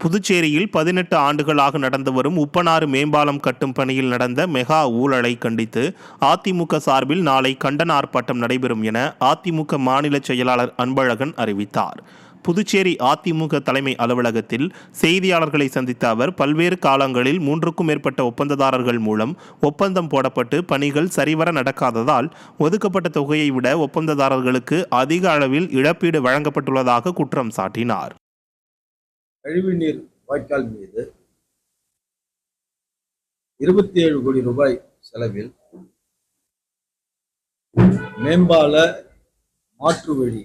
புதுச்சேரியில் பதினெட்டு ஆண்டுகளாக நடந்து வரும் உப்பனாறு மேம்பாலம் கட்டும் பணியில் நடந்த மெகா ஊழலை கண்டித்து அதிமுக சார்பில் நாளை கண்டன ஆர்ப்பாட்டம் நடைபெறும் என அதிமுக மாநில செயலாளர் அன்பழகன் அறிவித்தார். புதுச்சேரி அதிமுக தலைமை அலுவலகத்தில் செய்தியாளர்களை சந்தித்த அவர் பல்வேறு காலங்களில் மூன்றுக்கும் மேற்பட்ட ஒப்பந்ததாரர்கள் மூலம் ஒப்பந்தம் போடப்பட்டு பணிகள் சரிவர நடக்காததால் ஒதுக்கப்பட்ட தொகையை விட ஒப்பந்ததாரர்களுக்கு அதிக அளவில் இழப்பீடு வழங்கப்பட்டுள்ளதாக குற்றம் சாட்டினார். கழிவுநீர் வாய்க்கால் மீது இருபத்தி ஏழு கோடி ரூபாய் செலவில் மேம்பால மாற்று வழி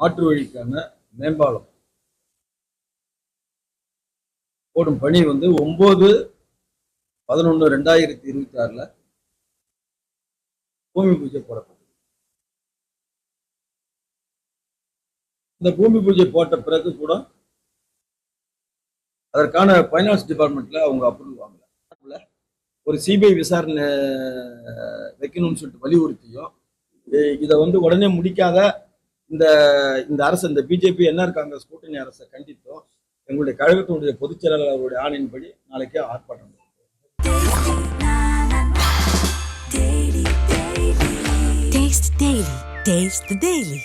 மாற்று வழிக்கான மேம்பாலம். போடும் பணி வந்து ஒன்பது பதினொன்று ரெண்டாயிரத்தி இருபத்தி ஆறில் பூமி பூஜை போடப்பட்டது. இந்த பூமி பூஜை போட்ட பிறகு கூட அதற்கான ஃபைனான்ஸ் டிபார்ட்மெண்ட்ல அவங்க அப்ரூவல் வாங்கல. ஒரு சிபிஐ விசாரணை வைக்கணும்னு சொல்லிட்டு வலியுறுத்தியும் இதை வந்து உடனே முடிக்காத இந்த இந்த அரசு இந்த பிஜேபி என்ஆர் காங்கிரஸ் கூட்டணி அரசை கண்டித்தோம் எங்களுடைய கழகத்தினுடைய பொதுச் செயலாளருடைய ஆணையின்படி நாளைக்கே ஆர்ப்பாட்டம் Taste the Daily.